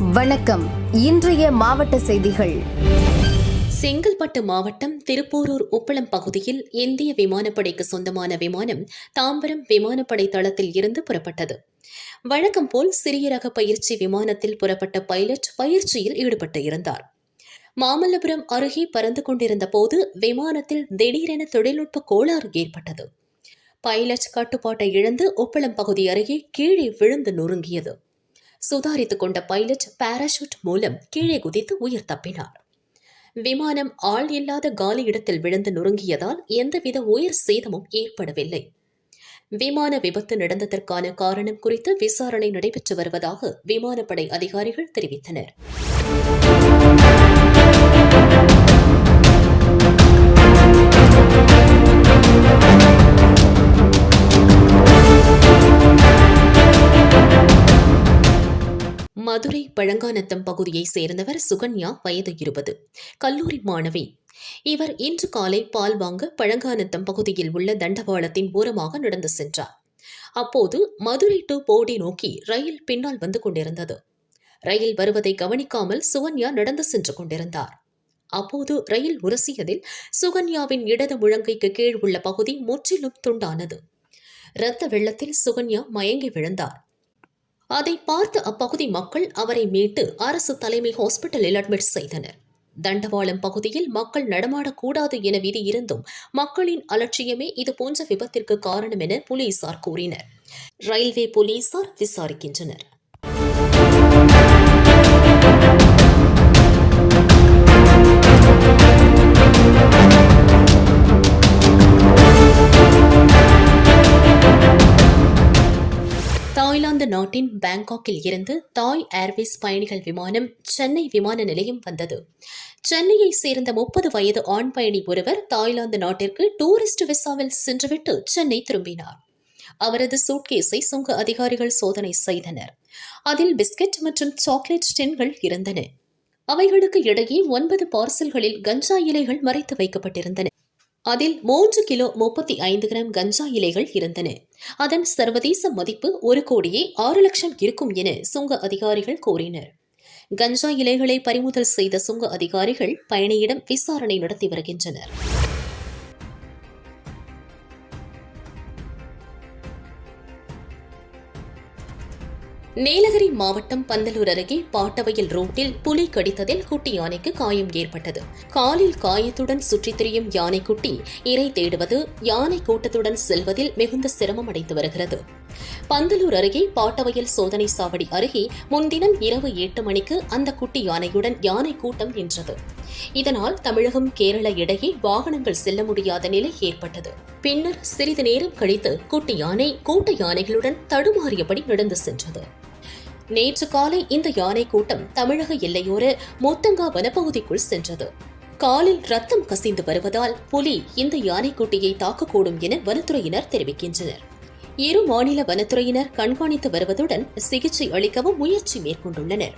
வணக்கம். இன்றைய மாவட்ட செய்திகள். செங்கல்பட்டு மாவட்டம் திருப்போரூர் உப்பளம் பகுதியில் இந்திய விமானப்படைக்கு சொந்தமான விமானம் தாம்பரம் விமானப்படை தளத்தில் இருந்து புறப்பட்டது. வழக்கம் போல் சிறிய ரக பயிற்சி விமானத்தில் புறப்பட்ட பைலட் பயிற்சியில் ஈடுபட்டு இருந்தார். மாமல்லபுரம் அருகே பறந்து கொண்டிருந்த போது விமானத்தில் திடீரென தொழில்நுட்ப கோளாறு ஏற்பட்டது. பைலட் கட்டுப்பாட்டை இழந்து உப்பளம் பகுதி அருகே கீழே விழுந்து நொறுங்கியது. சுதாரித்துக் கொண்ட பைலட் பாராசூட் மூலம் கீழே குதித்து உயிர் தப்பினார். விமானம் ஆள் இல்லாத காலி இடத்தில் விழுந்து நொறுங்கியதால் எந்தவித உயிர் சேதமும் ஏற்படவில்லை. விமான விபத்து நடந்ததற்கான காரணம் குறித்து விசாரணை நடைபெற்று வருவதாக விமானப்படை அதிகாரிகள் தெரிவித்தனர். மதுரை பழங்கானத்தம் பகுதியைச் சேர்ந்தவர் சுகன்யா வயது இருபது. கல்லூரி மாணவி. இவர் இன்று காலை பால் வாங்க பழங்கானத்தம் பகுதியில் உள்ள தண்டவாளத்தின் ஓரமாக நடந்து சென்றார். அப்போது மதுரை டு போடி நோக்கி ரயில் பின்னால் வந்து கொண்டிருந்தது. ரயில் வருவதை கவனிக்காமல் சுகன்யா நடந்து சென்று கொண்டிருந்தார். அப்போது ரயில் உரசியதில் சுகன்யாவின் இடது முழங்கைக்கு கீழ் உள்ள பகுதி முற்றிலும் துண்டானது. இரத்த வெள்ளத்தில் சுகன்யா மயங்கி விழுந்தார். அதை பார்த்த அப்பகுதி மக்கள் அவரை மீட்டு அரசு தலைமை ஹாஸ்பிட்டலில் அட்மிட் செய்தனர். தண்டவாளம் பகுதியில் மக்கள் நடமாடக்கூடாது என விதி இருந்தும் மக்களின் அலட்சியமே இது போன்ற விபத்திற்கு காரணம் என போலீசார் கூறினர். ரயில்வே போலீசார் விசாரிக்கின்றனர். தாய்லாந்து நாட்டின் பாங்காக்கில் இருந்து தாய் ஏர்வேஸ் பயணிகள் விமானம் சென்னை விமான நிலையம் வந்தது. சென்னையை சேர்ந்த முப்பது வயது ஆண் பயணி ஒருவர் தாய்லாந்து நாட்டிற்கு டூரிஸ்ட் விசாவில் சென்றுவிட்டு சென்னை திரும்பினார். அவரது சூட்கேஸை சுங்க அதிகாரிகள் சோதனை செய்தனர். அதில் பிஸ்கட் மற்றும் சாக்லேட் டின்கள் இருந்தன. அவைகளுக்கு இடையே ஒன்பது பார்சல்களில் கஞ்சா இலைகள் மறைத்து வைக்கப்பட்டிருந்தன. அதில் மூன்று கிலோ முப்பத்தி ஐந்து கிராம் கஞ்சா இலைகள் இருந்தன. அதன் சர்வதேச மதிப்பு ஒரு கோடியே ஆறு லட்சம் இருக்கும் என சுங்க அதிகாரிகள் கூறினர். கஞ்சா இலைகளை பறிமுதல் செய்த சுங்க அதிகாரிகள் பயணியிடம் விசாரணை நடத்தி வருகின்றனர். நீலகிரி மாவட்டம் பந்தலூர் அருகே பாட்டவையில் ரோட்டில் புலி கடித்ததில் குட்டி யானைக்கு காயம் ஏற்பட்டது. காலில் காயத்துடன் சுற்றித் திரியும் யானைக்குட்டி இறை தேடுவது யானை கூட்டத்துடன் செல்வதில் மிகுந்த சிரமம் அடைந்து வருகிறது. பந்தலூர் அருகே பாட்டவையில் சோதனை சாவடி அருகே முன்தினம் இரவு எட்டு மணிக்கு அந்த குட்டி யானையுடன் யானை கூட்டம் நின்றது. இதனால் தமிழகம் கேரள இடையே வாகனங்கள் செல்ல முடியாத நிலை ஏற்பட்டது. பின்னர் சிறிது நேரம் கழித்து குட்டி யானை கூட்ட யானைகளுடன் தடுமாறியபடி நடந்து சென்றது. நேற்று காலை இந்த யானை கூட்டம் தமிழக எல்லையோர மொத்தங்கா வனப்பகுதிக்குள் சென்றது. காலில் ரத்தம் கசிந்து வருவதால் புலி இந்த யானைக்குட்டியை தாக்கக்கூடும் என வனத்துறையினர் தெரிவிக்கின்றனர். இரு மாநில வனத்துறையினர் கண்காணித்து வருவதுடன் சிகிச்சை அளிக்கவும் முயற்சி மேற்கொண்டுள்ளனர்.